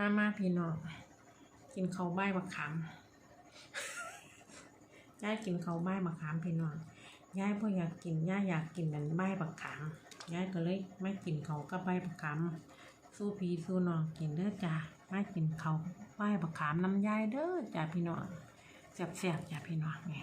มามาพี่น้องกินเขาใบบักขามยายกินเขาใบบักขามพี่น้องยายพ่ออยากกินยายอยากกินนั่นใบบักขามยายก็เลยไม่กินเขากับใบบักขามสู้พี่สู้น้องกินเด้อจ้าไม่กินเขาใบบักขามน้ำยายเด้อจ้าพี่น้องแซ่บๆจ้าพี่น้องแหม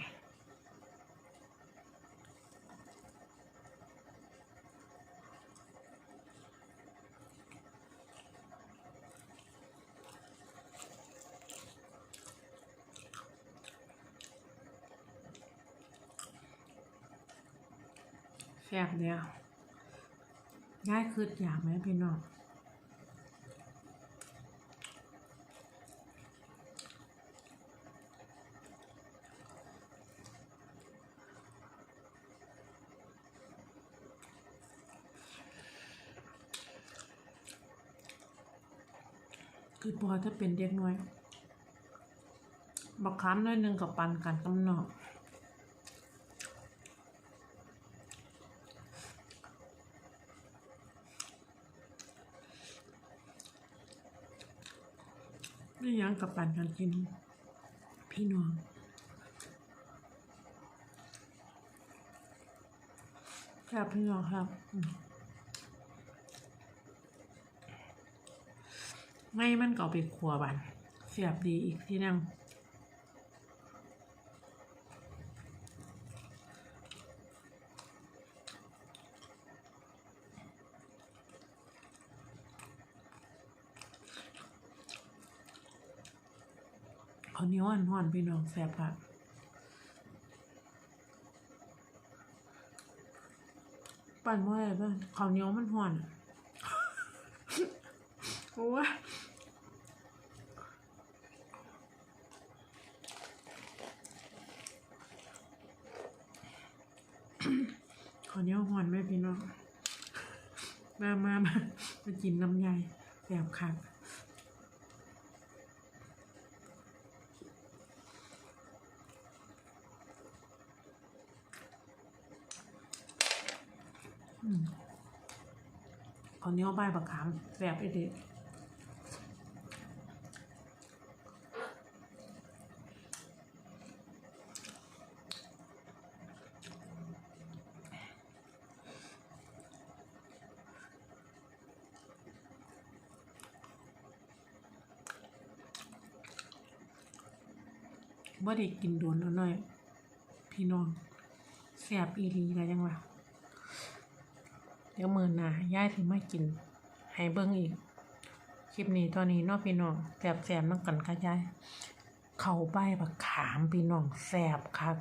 แซ่บเดียวย้ายคืดอยากไหมพี่น้องคือพอถ้าเป็นเด็กน้อย บักคำน้อยหนึ่งกับปันกันกำนอก นี่ยังกับปั่นกันกิน พี่น้องครับพี่น้องครับไม่มันก็ไปครัวบันเสียบดีอีกที่นั่ง เขาวเหนี้ยวห่อนๆพี่น้องแซ่บค่ะปั่นว่อไรบ้างเขาวเหนี้ยวมันห่อนโอ้ยขอเนี้ยวหอนไหมพี่น้อง มามามามากินลำไยแสบคัก ขอเนี้ยวใบบักขามแสบไอเด็กว่าได้กินโดนแล้วหน่อย พี่น้องแสบอีหลีอะไรยังวะ เดี๋ยวมือหนาย่ายถึงไม่กินให้เบิ้งอีก คลิปนี้ตอนนี้นอกพี่น้องแสบแสบน้องกันค่ะยาย เขาใบบักขามพี่น้องแสบครับ